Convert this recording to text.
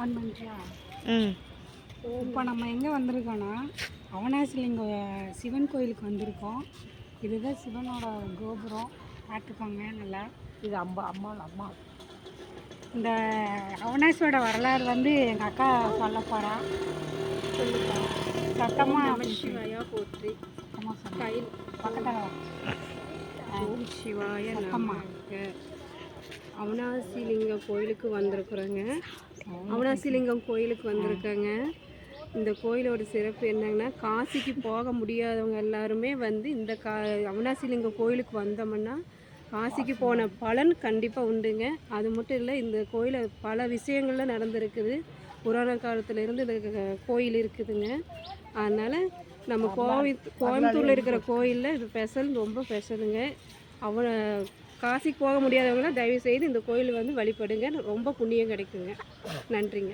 On பண்ணிட்டியா ம். இப்போ நம்ம எங்கே வந்திருக்கோன்னா அவனாசிலிங்க சிவன் கோயிலுக்கு வந்திருக்கோம். இதுதான் சிவனோட கோபுரம். பார்த்துக்கோங்க நல்லா. இது அம்மா அம்மா அம்மா. இந்த அவனாசியோட வரலாறு வந்து எங்கள் அக்கா சொல்ல போகிறா சத்தமாக சிவாயா போற்றி. சத்தமாக கையில். பக்கத்தில் ஓம் சிவாய சத்தமா. அவனாசிலிங்கம் கோயிலுக்கு வந்திருக்குறோங்க. அவனாசிலிங்கம் கோயிலுக்கு வந்திருக்கேங்க. இந்த கோயிலோட சிறப்பு என்னங்கன்னா காசிக்கு போக முடியாதவங்க எல்லாருமே வந்து இந்த கா அவனாசிலிங்கம் கோயிலுக்கு வந்தோம்னா காசிக்கு போன பலன் கண்டிப்பாக உண்டுங்க. அது மட்டும் இல்லை இந்த கோயிலில் பல விஷயங்கள்ல நடந்திருக்குது. புராண காலத்துலேருந்து இந்த கோயில் இருக்குதுங்க. அதனால் நம்ம கோவி கோயம்புத்தூரில் இருக்கிற கோயிலில் இது ஸ்பெஷல் ரொம்ப ஸ்பெஷலுங்க. அவ்வளோ காசிக்கு போக முடியாதவங்களாம் தயவு செய்து இந்த கோயில் வந்து வழிபடுங்க. ரொம்ப புண்ணியம் கிடைக்குங்க. நன்றிங்க.